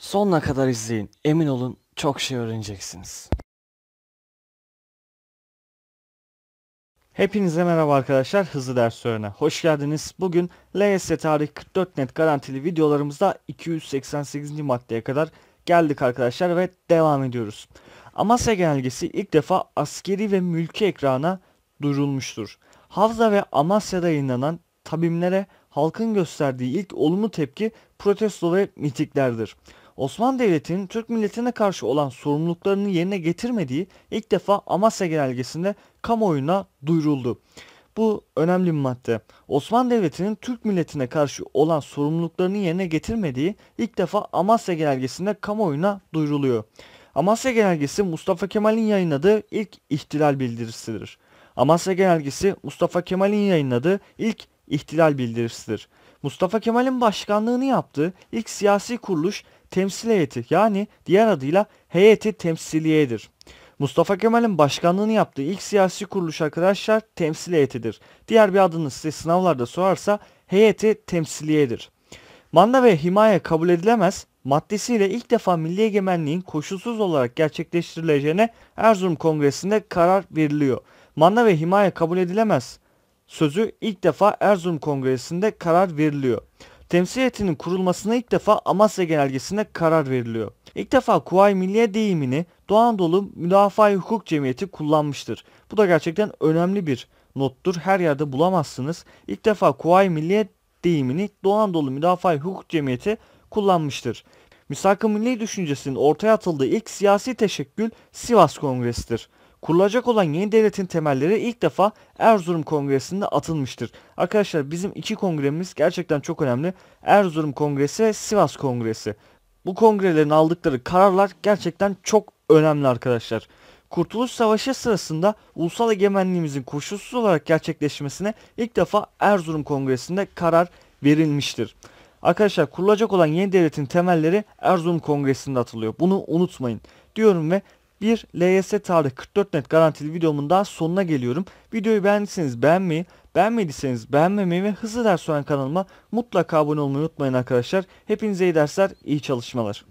Sonuna kadar izleyin. Emin olun çok şey öğreneceksiniz. Hepinize merhaba arkadaşlar. Hızlı ders öğrene. Hoş geldiniz. Bugün LYS Tarih 44 net garantili videolarımızda 288. maddeye kadar geldik arkadaşlar ve devam ediyoruz. Amasya Genelgesi ilk defa askeri ve mülki ekrana duyurulmuştur. Havza ve Amasya'da yayınlanan tabimlere halkın gösterdiği ilk olumlu tepki protesto ve mitiklerdir. Osmanlı Devleti'nin Türk milletine karşı olan sorumluluklarını yerine getirmediği ilk defa Amasya Genelgesi'nde kamuoyuna duyuruldu. Bu önemli bir madde. Osmanlı Devleti'nin Türk milletine karşı olan sorumluluklarını yerine getirmediği ilk defa Amasya Genelgesi'nde kamuoyuna duyuruluyor. Amasya Genelgesi Mustafa Kemal'in yayınladığı ilk ihtilal bildirisidir. Amasya Genelgesi Mustafa Kemal'in yayınladığı ilk ihtilal bildirisidir. Mustafa Kemal'in başkanlığını yaptığı ilk siyasi kuruluş temsil heyeti yani diğer adıyla heyeti temsiliyedir. Mustafa Kemal'in başkanlığını yaptığı ilk siyasi kuruluş arkadaşlar temsil heyetidir. Diğer bir adını size sınavlarda sorarsa heyeti temsiliyedir. Manda ve himaye kabul edilemez maddesiyle ilk defa milli egemenliğin koşulsuz olarak gerçekleştirileceğine Erzurum Kongresi'nde karar veriliyor. Manda ve himaye kabul edilemez sözü ilk defa Erzurum Kongresi'nde karar veriliyor. Temsiliyetinin kurulmasına ilk defa Amasya Genelgesi'nde karar veriliyor. İlk defa Kuvayi Milliye deyimini Doğu Anadolu Müdafaa Hukuk Cemiyeti kullanmıştır. Bu da gerçekten önemli bir nottur. Her yerde bulamazsınız. İlk defa Kuvayi Milliye deyimini Doğu Anadolu Müdafaa Hukuk Cemiyeti kullanmıştır. Misak-ı milli düşüncesinin ortaya atıldığı ilk siyasi teşekkül Sivas Kongresi'dir. Kurulacak olan yeni devletin temelleri ilk defa Erzurum Kongresi'nde atılmıştır. Arkadaşlar bizim iki kongremiz gerçekten çok önemli. Erzurum Kongresi ve Sivas Kongresi. Bu kongrelerin aldıkları kararlar gerçekten çok önemli arkadaşlar. Kurtuluş Savaşı sırasında ulusal egemenliğimizin koşulsuz olarak gerçekleşmesine ilk defa Erzurum Kongresi'nde karar verilmiştir. Arkadaşlar kurulacak olan yeni devletin temelleri Erzurum Kongresi'nde atılıyor. Bunu unutmayın diyorum ve bir LYS tarih 44 net garantili videomun daha sonuna geliyorum. Videoyu beğendiyseniz beğenmeyi, beğenmediyseniz beğenmemeyi ve hızlı ders öğren kanalıma mutlaka abone olmayı unutmayın arkadaşlar. Hepinize iyi dersler, iyi çalışmalar.